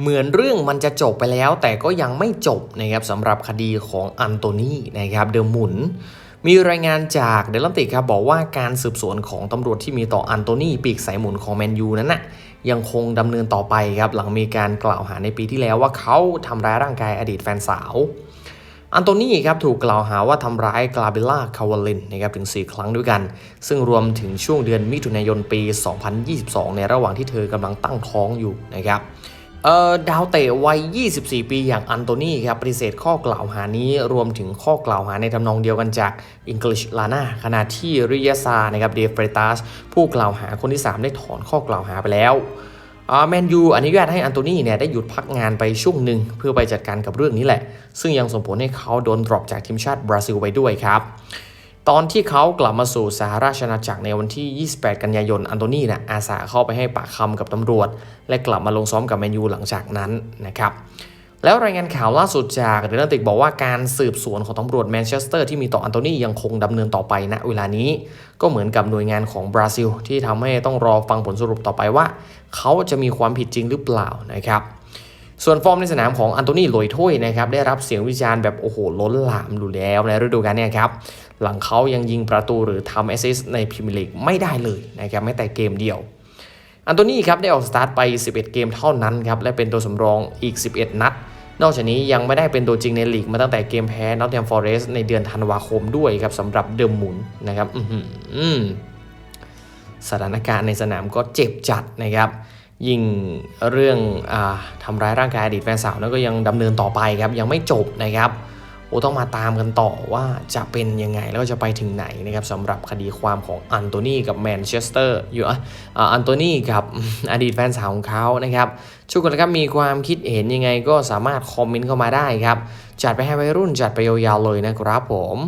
เหมือนเรื่องมันจะจบไปแล้ว แต่ก็ยังไม่จบนะครับสำหรับคดีของอันโตนีนะครับเดอหมุน มีรายงานจากเดลันติครับบอกว่าการสืบสวนของตำรวจที่มีต่ออันโตนีปีกสายหมุนของแมนยูนั้นนะ่ะยังคงดำเนินต่อไปครับหลังมีการกล่าวหาในปีที่แล้วว่าเขาทำร้ายร่างกายอดีตแฟนสาวอันโตนีครับถูกกล่าวหาว่าทำร้ายกลาเบล่าคาวาลินนะครับถึง 4 ครั้งด้วยกัน ซึ่งรวมถึงช่วงเดือนมิถุนายนปี 2022 ในระหว่างที่เธอกำลังตั้งท้องอยู่นะครับ ดาวเตะวัย 24 ปีอย่างอันโตนีครับปฏิเสธข้อกล่าวหานี้รวมถึงข้อกล่าวหาในทำนองเดียวกันจากอังกฤษลาน่าขณะที่ริยาซานะครับเดฟเฟรตัสผู้กล่าวหาคนที่ 3 ได้ถอนข้อกล่าวหาไปแล้วแมนยูอนุญาตให้อันโตนีเนี่ยได้หยุดพักงานไปช่วงหนึ่งเพื่อไปจัดการกับเรื่องนี้แหละ ซึ่งยังส่งผลให้เขาโดนดรอปจากทีมชาติบราซิลไปด้วยครับ ตอนที่เขากลับมาสู่สหราชอาณาจักรในวันที่ 28 กันยายน อันโตนีนะอาสาเข้าไปให้ปากคำกับตำรวจ และกลับมาลงซ้อมกับแมนยูหลังจากนั้นนะครับ แล้วรายงานข่าวล่าสุดจากเดลันติกบอกว่าการสืบสวนของตำรวจแมนเชสเตอร์ที่มีต่ออันโตนียังคงดำเนินต่อไปณเวลานี้ ก็เหมือนกับหน่วยงานของบราซิล ที่ทำให้ต้องรอฟังผลสรุปต่อไปว่า เขาจะมีความผิดจริงหรือเปล่านะครับ ส่วนฟอร์มในสนามของอันโตนีโลยถ้วยนะครับได้รับเสียงวิจารณ์แบบโอ้โหล้นหลามดูแล้วในฤดูกาลเนี้ครับหลังเขายังยิงประตูหรือทำแอสซิสต์ในพรีเมียร์ลีกไม่ได้เลยนะครับแม้แต่เกมเดียวอันโตนีครับได้ออกสตาร์ทไป 11 เกมเท่านั้นครับและเป็นตัวสำรองอีก 11 นัด นอกจากนี้ยังไม่ได้เป็นตัวจริงในลีกมาตั้งแต่เกมแพ้นอตแ a มฟอเรสในเดือนธันวาคมด้วยครับสำหรับเดิมหมุนนะครับอื้อหือสถานการณ์ในสนามก็เจ็บจัดนะครับ ยิ่งเรื่องอทำร้ายร่างกายอดีตแฟนสาวนั้นก็ยังดำเนินต่อไปครับยังไม่จบนะครับโอ้ต้องมาตามกันต่อว่าจะเป็นยังไงแล้วก็จะไปถึงไหนนะครับสำหรับคดีความของอันโตนีกับแมนเชสเตอร์อยู่อันโตนีกับอดีตแฟนสาวของเขานะครับทุกคนครับมีความคิดเห็นยังไงก็สามารถคอมเมนต์เข้ามาได้ครับ จัดไปให้วัยรุ่นจัดไปยาวๆเลยนะครับผม